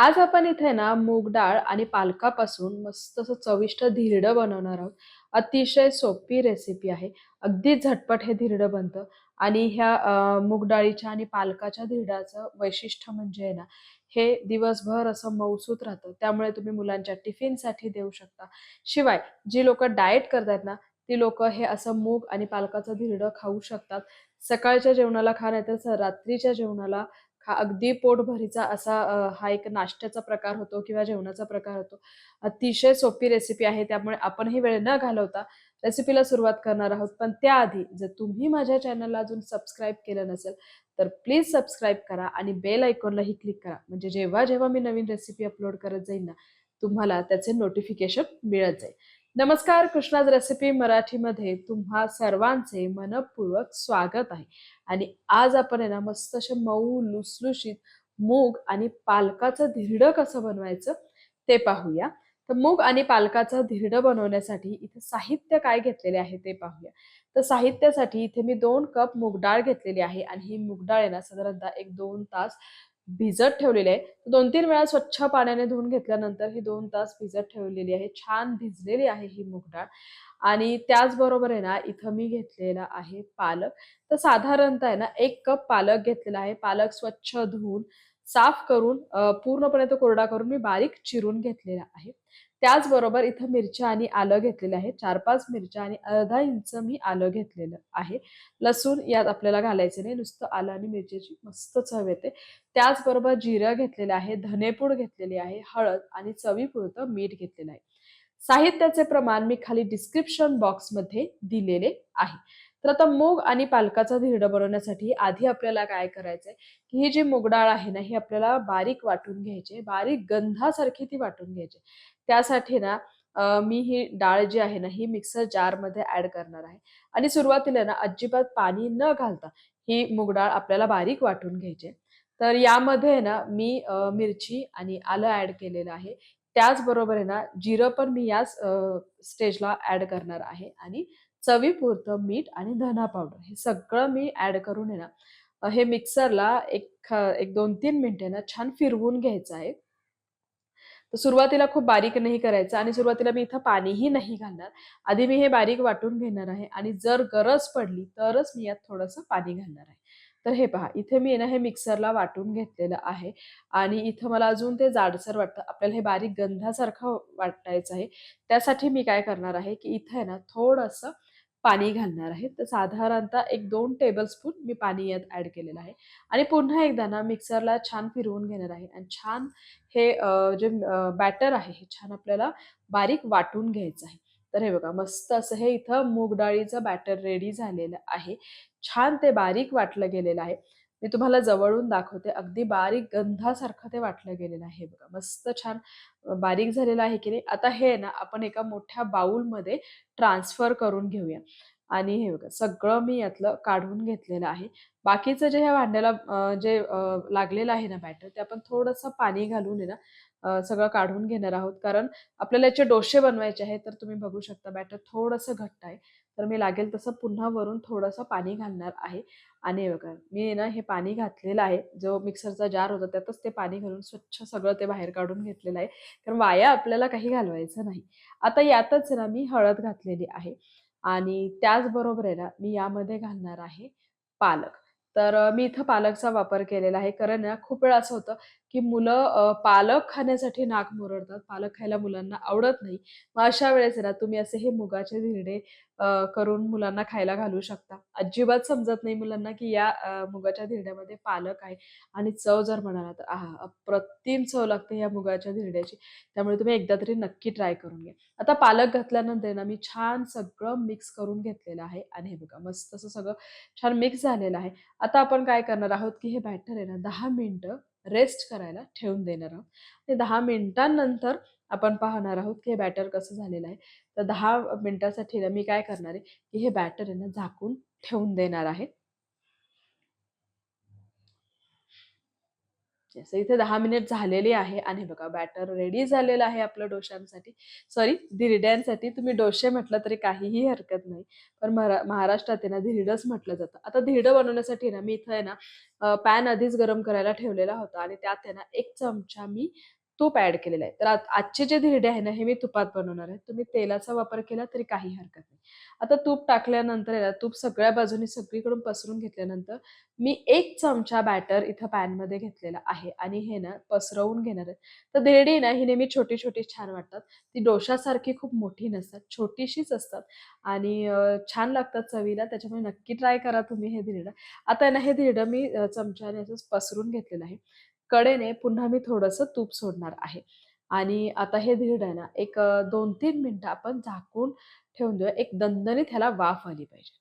आज आपण इथे ना मूग डाळ आणि पालकापासून मस्त असं चविष्ट धिरडं बनवणार आहोत. अतिशय सोपी रेसिपी आहे. अगदी झटपट हे धिरडं बनतं आणि ह्या मूग डाळीच्या आणि पालकाच्या धिरडाचं वैशिष्ट्य म्हणजे आहे ना, हे दिवसभर असं मऊसूत राहतं. त्यामुळे तुम्ही मुलांच्या टिफिनसाठी देऊ शकता. शिवाय जी लोक डाएट करतात ना, ती लोक हे असं मूग आणि पालकाचं धिरडं खाऊ शकतात. सकाळच्या जेवणाला खा, नाहीतर रात्रीच्या जेवणाला खा. अगदी पोटभरीचा असा हा एक नाश्त्याचा प्रकार होतो किंवा जेवणाचा प्रकार होतो. अतिशय सोपी रेसिपी आहे. त्यामुळे आपणही वेळ न घालवता रेसिपीला सुरुवात करणार आहोत. पण त्याआधी जर तुम्ही माझ्या चॅनलला अजून सबस्क्राईब केलं नसेल, तर प्लीज सबस्क्राईब करा आणि बेल आयकॉनलाही क्लिक करा. म्हणजे जेव्हा-जेव्हा मी नवीन रेसिपी अपलोड करत जाईन ना, तुम्हाला त्याचे नोटिफिकेशन मिळत जाईल. नमस्कार, कृष्णाज रेसिपी मराठीमध्ये तुम्हा सर्वांचे मनपूर्वक स्वागत आहे. आणि आज आपण आहे ना मस्त असे मऊ लुसलुशीत मूग आणि पालकाचं धिरडं कसं बनवायचं ते पाहूया. तर मूग आणि पालकाचं धिरडं बनवण्यासाठी इथे साहित्य काय घेतलेले आहे ते पाहूया. तर साहित्यासाठी इथे मी दोन कप मूग डाळ घेतलेली आहे आणि ही मूग डाळ आहे ना साधारणतः 1-2 तास भिजत ठेवलेली आहे. 2-3 वेळा स्वच्छ पाण्याने धुवून घेतल्यानंतर ही दोन तास भिजत ठेवलेली आहे. छान भिजलेली आहे ही मूग डाळ आणि त्याचबरोबर आहे ना इथं मी घेतलेला आहे पालक. तर साधारणतः आहे ना एक कप पालक घेतलेला आहे. पालक स्वच्छ धुवून, साफ करून पूर्णपणे तो कोरडा करून मी बारीक चिरून घेतलेला आहे. त्याचबरोबर इथं मिरच्या आणि आलं घेतलेलं आहे. 4-5 मिरच्या आणि अर्धा इंच मी आलं घेतलेलं आहे. लसूण यात आपल्याला घालायचं नाही. नुसतं आलं आणि मिरचीची मस्त चव येते. त्याचबरोबर जिरं घेतलेलं आहे, धनेपूड घेतलेली आहे, हळद आणि चवीपुरतं मीठ घेतलेलं आहे. साहित्याचे प्रमाण मी खाली डिस्क्रिप्शन बॉक्समध्ये दिलेले आहे. तर आता मूग आणि पालकाचा धिरडं बनवण्यासाठी आधी आपल्याला काय करायचंय, की ही जी मूग डाळ आहे ना, ही आपल्याला बारीक वाटून घ्यायची बारीक गंधासारखी ती वाटून घ्यायची त्यासाठी ना मी ही डाळ जी आहे ना, ही मिक्सर जारमध्ये ऍड करणार आहे. आणि सुरुवातीला ना अजिबात पाणी न घालता ही मूग डाळ आपल्याला बारीक वाटून घ्यायची तर यामध्ये ना मी मिरची आणि आलं ऍड केलेलं आहे. त्याचबरोबर आहे ना जिरं पण मी याच स्टेजला ऍड करणार आहे. आणि चवीपुरतं मीठ आणि धना पावडर हे सगळं मी ॲड करून आहे ना, हे मिक्सरला एक एक दोन तीन मिनटे ना छान फिरवून घ्यायचं आहे. तर सुरुवातीला खूप बारीक नाही करायचं आणि सुरुवातीला मी इथं पाणीही नाही घालणार. आधी मी हे बारीक वाटून घेणार आहे आणि जर गरज पडली तरच मी यात थोडंसं पाणी घालणार आहे. तर हे पहा, इथे मी ना हे मिक्सरला वाटून घेतलेलं आहे आणि इथं मला अजून ते जाडसर वाटतं. आपल्याला हे बारीक गंधासारखं वाटायचं आहे. त्यासाठी मी काय करणार आहे, की इथं आहे ना थोडंसं पाणी घालणार आहे. तर साधारणतः एक दोन टेबलस्पून मी पाणी यात ॲड केलेलं आहे आणि पुन्हा एकदा ना मिक्सरला छान फिरवून घेणार आहे आणि छान हे जे बॅटर आहे हे छान आपल्याला बारीक वाटून घ्यायचं आहे. तर हे बघा मस्त असं हे इथं मूग डाळीचं बॅटर रेडी झालेलं आहे. छान ते बारीक वाटलं गेलेलं आहे. मी तुम्हाला जवळून दाखवते. अगदी बारीक गंधासारखं ते वाटलं गेलेलं आहे बघा. मस्त छान बारीक झालेलं आहे की नाही. आता हे आहे ना आपण एका मोठ्या बाउलमध्ये ट्रान्सफर करून घेऊया आणि हे बघा सगळं मी यातलं काढून घेतलेलं आहे. बाकीचं जे ह्या भांड्याला जे लागलेलं आहे ना बॅटर ते आपण थोडंसं पाणी घालून आहे ना सगळं काढून घेणार आहोत. कारण आपल्याला याचे डोसे बनवायचे आहेत. तर तुम्ही बघू शकता बॅटर थोडंसं घट्ट आहे. तर मी लागेल तसं पुन्हा वरून थोडंसं पाणी घालणार आहे आणि बघा मी ना हे पाणी घातलेलं आहे. जो मिक्सरचा जार होता त्यातच ते पाणी घालून स्वच्छ सगळं ते बाहेर काढून घेतलेलं आहे. कारण वाया आपल्याला काही घालवायचं नाही. आता यातच ना मी हळद घातलेली आहे आणि त्याचबरोबर आहे ना मी यामध्ये घालणार आहे पालक. तर मी इथं पालकचा वापर केलेला आहे. कारण ना खूप वेळा असं होतं, की मुलं पालक खाण्यासाठी नाक मुरडतात. पालक खायला मुलांना आवडत नाही. मग अशा वेळेस आहे ना तुम्ही असे हे मुगाचे धिरडे करून मुलांना खायला घालू शकता. अजिबात समजत नाही मुलांना, की या मुगाच्या धिरड्यामध्ये पालक आहे आणि चव जर म्हणाला तर आहा! अप्रतिम चव लागते या मुगाच्या धिरड्याची. त्यामुळे तुम्ही एकदा तरी नक्की ट्राय करून घ्या. आता पालक घातल्यानंतर ना मी छान सगळं मिक्स करून घेतलेलं आहे आणि हे बघा मस्त असं सगळं छान मिक्स झालेलं आहे. आता आपण काय करणार आहोत, की हे बॅटर आहे ना दहा मिनिटं रेस्ट करायला ठेवून देणार आहोत. आणि दहा मिनिटांनंतर आपण पाहणार आहोत, की हे बॅटर कसं झालेलं आहे. तर दहा मिनिटासाठी ना मी काय करणार आहे, की हे बॅटर आहे ना झाकून ठेवून देणार आहे. जसं इथे दहा मिनिट झालेली आहे आणि बघा बॅटर रेडी झालेलं आहे आपलं डोशांसाठी सॉरी धिरड्यांसाठी तुम्ही डोसे म्हटलं तरी काहीही हरकत नाही. पण मरा महाराष्ट्रात आहे ना धिरडच म्हटलं जातं. आता धिरडं बनवण्यासाठी ना मी इथं आहे ना पॅन आधीच गरम करायला ठेवलेला होता आणि त्यात आहे ना एक चमचा मी तूप ऍड केलेलं आहे. तर आजचे जे धिरडे आहे ना हे मी तुपात बनवणार आहे. तुम्ही तेलाचा वापर केला तरी काही हरकत नाही. आता तूप टाकल्यानंतर तूप सगळ्या बाजूनी सगळीकडून पसरून घेतल्यानंतर मी एक चमचा बॅटर इथं पॅनमध्ये घेतलेला आहे आणि हे ना पसरवून घेणार आहे. तर धिरडी ना ही नेहमी छोटी छोटी छान वाटतात. ती डोशासारखी खूप मोठी नसतात छोटीशीच असतात आणि छान लागतात चवीला. त्याच्यामुळे नक्की ट्राय करा तुम्ही हे धिरडं. आता ना हे धिरडं मी चमच्याने असंच पसरून घेतलेलं आहे. कडेने पुन्हा मी थोडंसं तूप सोडणार आहे. आणि आता हे धिरडं आहे ना एक दोन तीन मिनटं आपण झाकून ठेवून देऊया एक दणदणीत ह्याला वाफ आली पाहिजे.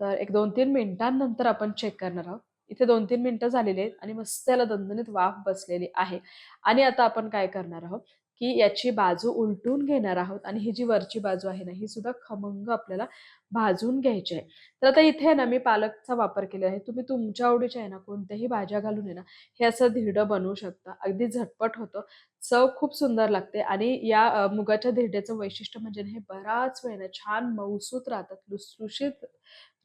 तर एक दोन तीन मिनिटांनंतर आपण चेक करणार आहोत. इथे दोन तीन मिनिटं झालेली आहेत आणि मस्त याला दणदणीत वाफ बसलेली आहे. आणि आता आपण काय करणार आहोत? की याची बाजू उलटून घेणार आहोत आणि ही जी वरची बाजू आहे ना ही सुद्धा खमंग आपल्याला भाजून घ्यायची आहे. तर आता इथे आहे ना मी पालकचा वापर केला आहे. तुम्ही तुमच्या आवडीच्या आहे ना कोणत्याही भाज्या घालून आहे ना हे असं धिरडं बनवू शकता. अगदी झटपट होतं. चव खूप सुंदर लागते आणि या मुगाच्या धिरड्याचं वैशिष्ट्य म्हणजे ना हे बराच वेळ ना छान मऊसूत राहतात लुसलुशीत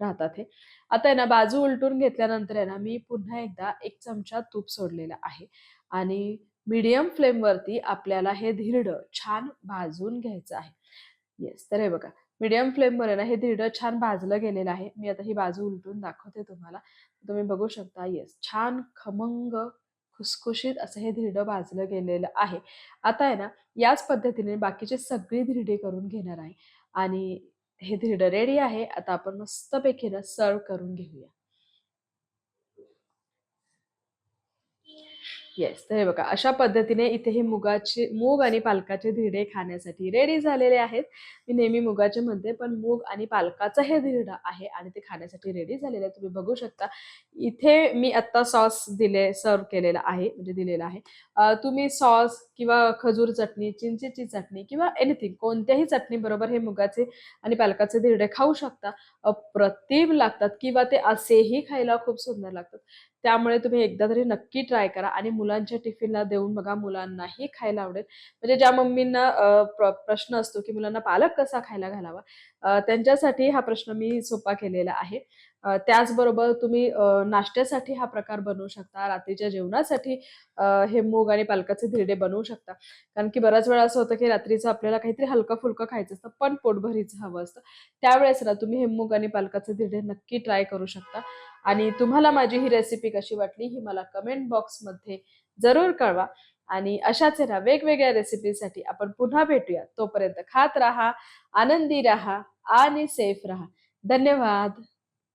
राहतात हे. आता आहे ना बाजू उलटून घेतल्यानंतर आहे ना मी पुन्हा एकदा एक चमचा तूप सोडलेला आहे. आणि मीडियम फ्लेमवरती आपल्याला हे धिरडं छान भाजून घ्यायचं आहे. येस तर हे बघा मीडियम फ्लेमवर आहे ना हे धिरडं छान भाजलं गेलेलं आहे. मी आता ही बाजू उलटून दाखवते तुम्हाला. तुम्ही बघू शकता येस छान खमंग खुसखुशीत असं हे धिरडं भाजलं गेलेलं आहे. आता आहे ना याच पद्धतीने बाकीचे सगळी धिरडे करून घेणार आहे. आणि हे धिरडं रेडी आहे. आता आपण मस्तपैकी ना सर्व करून घेऊया. येस तर हे बघा अशा पद्धतीने इथे हे मुगाचे मूग आणि पालकाचे धिरडे खाण्यासाठी रेडी झालेले आहेत. मी नेहमी मुगाचे म्हणते पण मूग आणि पालकाचं हे धिरडं आहे आणि ते खाण्यासाठी रेडी झालेलं आहे तुम्ही बघू शकता इथे मी आत्ता सॉस दिले सर्व केलेला आहे म्हणजे दिलेला आहे. तुम्ही सॉस किंवा खजूर चटणी चिंचेची चटणी किंवा एनिथिंग कोणत्याही चटणी बरोबर हे मुगाचे आणि पालकाचे धिरडे खाऊ शकता. अप्रतिम लागतात किंवा ते असेही खायला खूप सुंदर लागतात. त्यामुळे तुम्ही एकदा तरी नक्की ट्राय करा आणि मुलांच्या टिफिनला देऊन बघा मुलांनाही खायला आवडेल. म्हणजे ज्या मम्मींना प्रश्न असतो की मुलांना पालक कसा खायला घालावा त्यांच्यासाठी हा प्रश्न मी सोपा केलेला आहे. त्याचबरोबर तुम्ही नाश्त्यासाठी हा प्रकार बनवू शकता रात्रीच्या जेवणासाठी हे मूग आणि पालकाचे धिरडे बनवू शकता. कारण की बऱ्याच वेळा असं होतं की रात्रीचं आपल्याला काहीतरी हलकं फुलकं खायचं असतं पण पोटभरीचं हवं असतं. त्यावेळेस ना तुम्ही हे मूग आणि पालकाचे धिरडे नक्की ट्राय करू शकता. आणि तुम्हाला माझी ही रेसिपी कशी वाटली ही मला कमेंट बॉक्समध्ये जरूर कळवा. आणि अशाच ना वेगवेगळ्या रेसिपीसाठी आपण पुन्हा भेटूया. तोपर्यंत खात राहा आनंदी राहा आणि सेफ राहा. धन्यवाद.